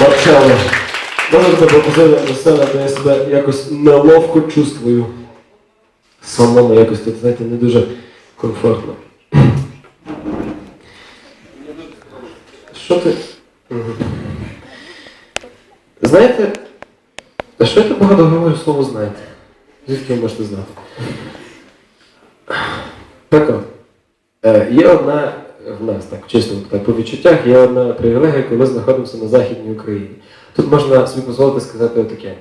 Марчало. Можна тебе пропозиція до сцени, де я себе якось неловко чувствую. Самому якось тут, знаєте, не дуже комфортно. Що ти? Мгм. Знаєте, а що я так багато говорю слово знаєте? Звідки ви можете знати? Так е, є одна в нас, так, чесно, так, по відчуттях, є одна привілегія, коли ми знаходимося на Західній Україні. Тут можна собі дозволити сказати отаке.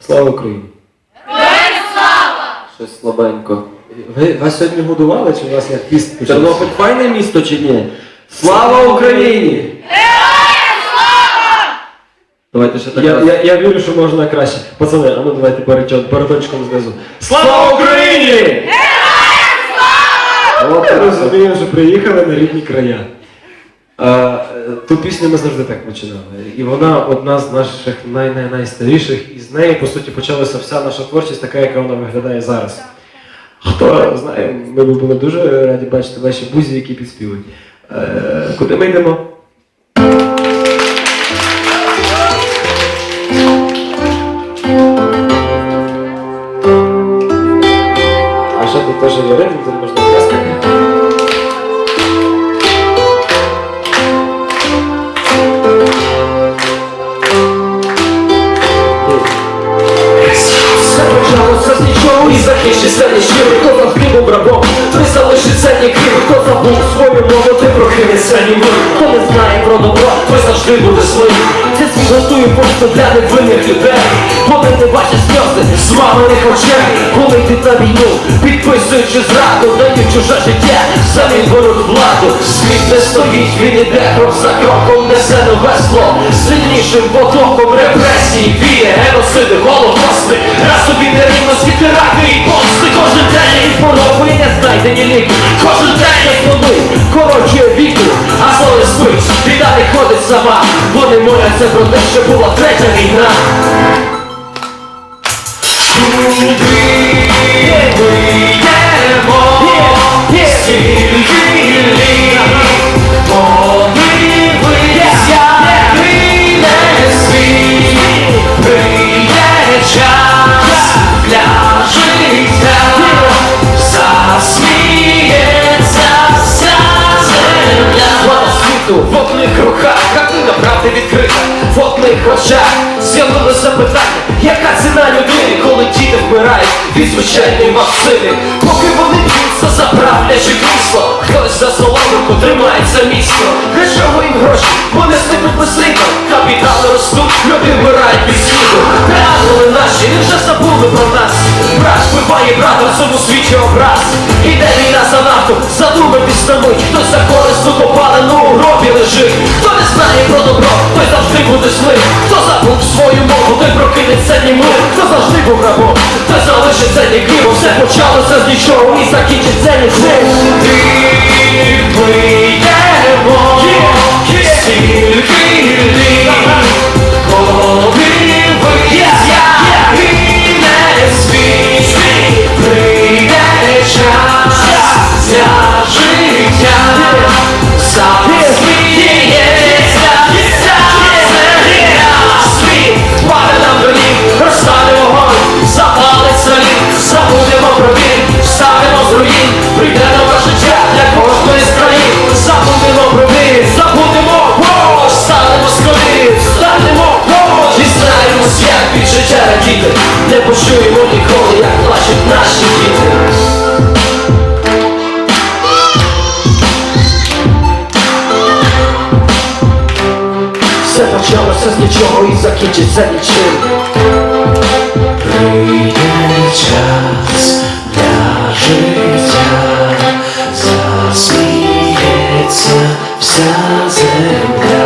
Слава Україні! Щось слабенько. Ви вас сьогодні годували, чи у вас як піст почався? Тернопіль файне місто чи ні? Слава Україні! Давайте ще так Я, раз. я, я вірю, що можна краще. Пацани, а ну давайте баричок, барабанчиком знизу. Слава Україні! От я розумію, що приїхали на рідні края. А, ту пісню ми завжди так починали. І вона одна з наших най, най, найстаріших, і з неї, по суті, почалася вся наша творчість, така, яка вона виглядає зараз. Хто знає, ми б були дуже раді бачити ваші бузі, які підспівують. Е, куди ми йдемо? А ще тут теж є ритм, тут можна Забув свою мову, той прохинеться німим Хто не знає про добро, той завжди буде злим Це світ готує просто для невинних людей. Вони не бачать сльози з маминих очей. Коли йти на війну, підписуючи зраду Дають чуже життя, самі беруть владу Світ не стоїть, він іде крок за кроком Несе нове зло, сильнішим потоком Репресії, віє, геноциди, голокости. Расові нерівності, раки і помсти Кожен день і не знайдені ліки Кожен день як новий, коротшує віку А не спить, біда не ходить сама Вони моляться про те, що була третя війна. Куди ми світу в одних руках, картина правди відкрита. В одних очах з'явилося питання Яка ціна людини, коли діти вмирають від звичайної вакцини Поки вони б'ються за правляче крісло Хтось за соломинку тримається міцно. Для чого їм гроші? Вони стикнуть безслідно. Капітали ростуть, люди вмирають від світу Де ангели наші, не вже забули про нас. Брат вбиває брата в цьому світі образ. Іде війна за нафту, за друга після мить Хтось за корисну ну у гробі лежить. Хто не знає про добро, той завжди буде злим. Хто забув свою мову, той прокинеться німим Хто завжди був рабом, той залишиться ніким Все почалося з нічого і закінчиться нічим Не почуємо ніколи, як плачуть наші діти Все почалося з нічого і закінчиться нічим Прийде час для життя Засміється вся земля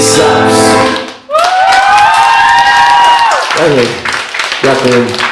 Jesus. Lovely. Welcome.